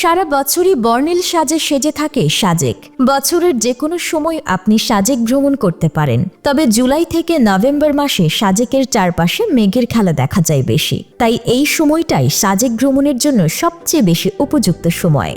সারা বছরই বর্ণিল সাজে সেজে থাকে সাজেক। বছরের যে কোনো সময় আপনি সাজেক ভ্রমণ করতে পারেন। তবে জুলাই থেকে নভেম্বর মাসে সাজেকের চারপাশে মেঘের খেলা দেখা যায় বেশি। তাই এই সময়টাই সাজেক ভ্রমণের জন্য সবচেয়ে বেশি উপযুক্ত সময়।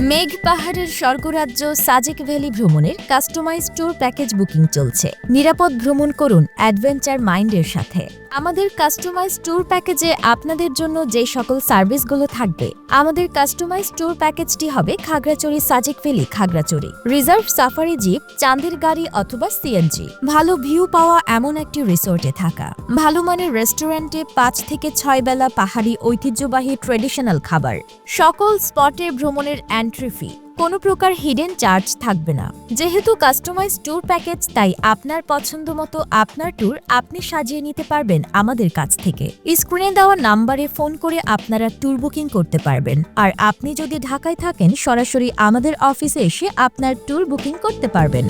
মেঘ পাহাড়ের স্বর্গরাজ্য সাজেক ভ্যালি ভ্রমণের কাস্টমাইজ ট্যুর প্যাকেজ বুকিং চলছে। নিরাপদ ভ্রমণ করুন অ্যাডভেঞ্চার মাইন্ডের সাথে। আমাদের কাস্টমাইজ ট্যুর প্যাকেজে আপনাদের জন্য যে সকল সার্ভিসগুলো থাকবে, আমাদের কাস্টমাইজ ট্যুর প্যাকেজটি হবে Khagrachari Sajek valley Khagrachari reserve safari jeep, চাঁদের গাড়ি অথবা সিএনজি। ভালো ভিউ পাওয়া এমন একটি রিসোর্টে থাকা। ভালো মানের রেস্টুরেন্টে পাঁচ থেকে ছয় বেলা পাহাড়ি ঐতিহ্যবাহী ট্রেডিশনাল খাবার। সকল স্পটে ভ্রমণের এন্ট্রি ফি কোনো প্রকার হিডেন চার্জ থাকবে না। যেহেতু কাস্টমাইজ ট্যুর প্যাকেজ তাই আপনার পছন্দ মতো আপনার ট্যুর আপনি সাজিয়ে নিতে পারবেন আমাদের কাছ থেকে। স্ক্রিনে দেওয়া নাম্বারে ফোন করে আপনারা ট্যুর বুকিং করতে পারবেন। আর আপনি যদি ঢাকায় থাকেন, সরাসরি আমাদের অফিসে এসে আপনার ট্যুর বুকিং করতে পারবেন।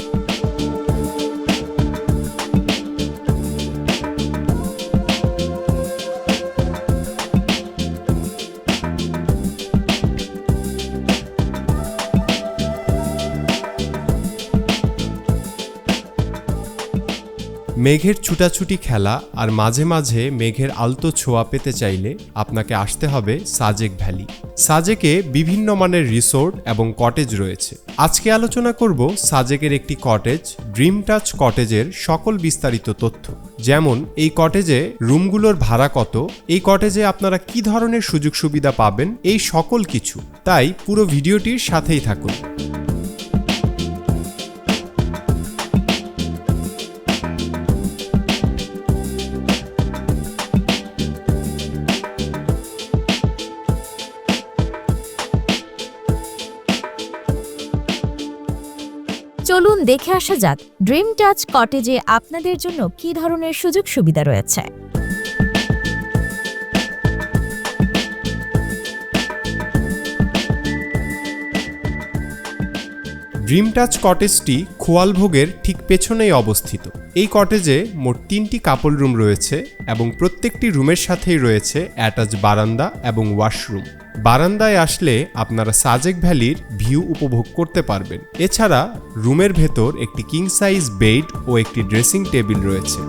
মেঘের ছুটাছুটি খেলা আর মাঝে মাঝে মেঘের আলতো ছোঁয়া পেতে চাইলে আপনাকে আসতে হবে সাজেক ভ্যালি। সাজেকে বিভিন্ন মানের রিসোর্ট এবং কটেজ রয়েছে। আজকে আলোচনা করব সাজেকের একটি কটেজ, ড্রিম টাচ কটেজের সকল বিস্তারিত তথ্য। যেমন, এই কটেজে রুমগুলোর ভাড়া কত, এই কটেজে আপনারা কি ধরনের সুযোগ সুবিধা পাবেন, এই সকল কিছু। তাই পুরো ভিডিওটির সাথেই থাকুন। চলুন দেখে আসা যাক ড্রিম টাচ কটেজে আপনাদের জন্য কি ধরনের সুযোগ সুবিধা রয়েছে? ড্রিম টাচ কটেজটি খোয়ালভোগের ঠিক পেছনেই অবস্থিত। এই কটেজে মোট তিনটি কাপল রুম রয়েছে এবং প্রত্যেকটি রুমের সাথেই রয়েছে অ্যাটাচ বারান্দা এবং ওয়াশরুম বারান্দায় আসলে আপনারা সাজেক ভ্যালির ভিউ উপভোগ করতে পারবেন। এছাড়া রুমের ভেতর একটি কিং সাইজ বেড ও একটি ড্রেসিং টেবিল রয়েছে।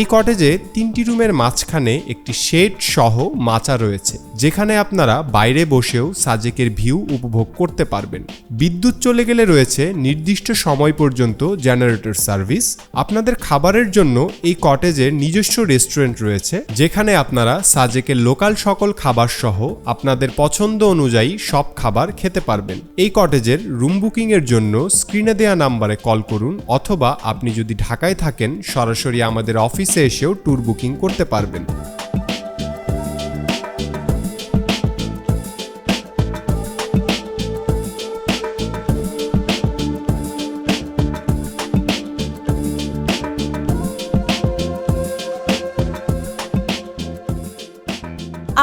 এই কটেজে তিনটি রুমের মাঝখানে একটি শেড সহ মাচা রয়েছে, যেখানে আপনারা বাইরে বসেও সাজেকের ভিউ উপভোগ করতে পারবেন। বিদ্যুৎ চলে গেলে রয়েছে নির্দিষ্ট সময় পর্যন্ত জেনারেটর সার্ভিস আপনাদের খাবারের জন্য এই কটেজের নিজস্ব রেস্টুরেন্ট রয়েছে, যেখানে আপনারা সাজেকের লোকাল সকল খাবার সহ আপনাদের পছন্দ অনুযায়ী সব খাবার খেতে পারবেন। এই কটেজের রুম বুকিং এর জন্য স্ক্রিনে দেওয়া নাম্বারে কল করুন, অথবা আপনি যদি ঢাকায় থাকেন, সরাসরি আমাদের অফিসে এসেও ট্যুর বুকিং করতে পারবেন।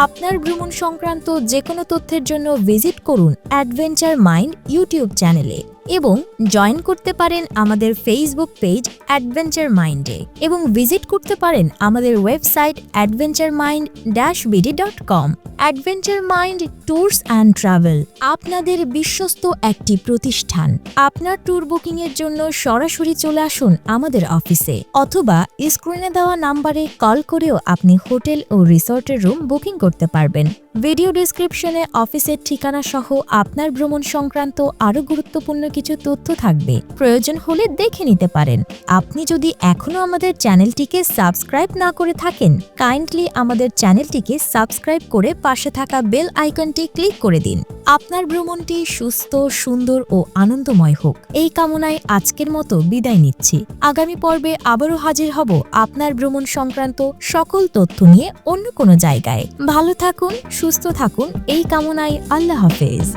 আপনার ভ্রমণ সংক্রান্ত যে কোনো তথ্যের জন্য ভিজিট করুন অ্যাডভেঞ্চার মাইন্ড ইউটিউব চ্যানেলে। এবং জয়েন করতে পারেন আমাদের ফেসবুক পেজ অ্যাডভেঞ্চার মাইন্ডে এবং ভিজিট করতে পারেন আমাদের website adventure mind dash BD dot com adventure mind tours and travel আপনাদের বিশ্বস্ত একটি প্রতিষ্ঠান। আপনার ট্যুর বুকিংয়ের জন্য সরাসরি চলে আসুন আমাদের অফিসে অথবা স্ক্রিনে দেওয়া নাম্বারে কল করেও আপনি হোটেল ও রিসর্টের রুম বুকিং করতে পারবেন। ভিডিও ডিসক্রিপশনে অফিসের ঠিকানা সহ আপনার ভ্রমণ সংক্রান্ত আরও গুরুত্বপূর্ণ কিছু তথ্য থাকবে। প্রয়োজন হলে দেখে নিতে পারেন। আপনি যদি এখনও আমাদের চ্যানেলটিকে সাবস্ক্রাইব না করে থাকেন কাইন্ডলি আমাদের চ্যানেলটিকে সাবস্ক্রাইব করে পাশে থাকা বেল আইকনটি ক্লিক করে দিন। আপনার ভ্রমণটি সুস্থ, সুন্দর ও আনন্দময় হোক। এই কামনায় আজকের মতো বিদায় নিচ্ছি। আগামী পর্বে আবারও হাজির হব আপনার ভ্রমণ সংক্রান্ত সকল তথ্য নিয়ে অন্য কোনো জায়গায়। ভালো থাকুন, সুস্থ থাকুন। এই কামনায় আল্লাহ হাফেজ।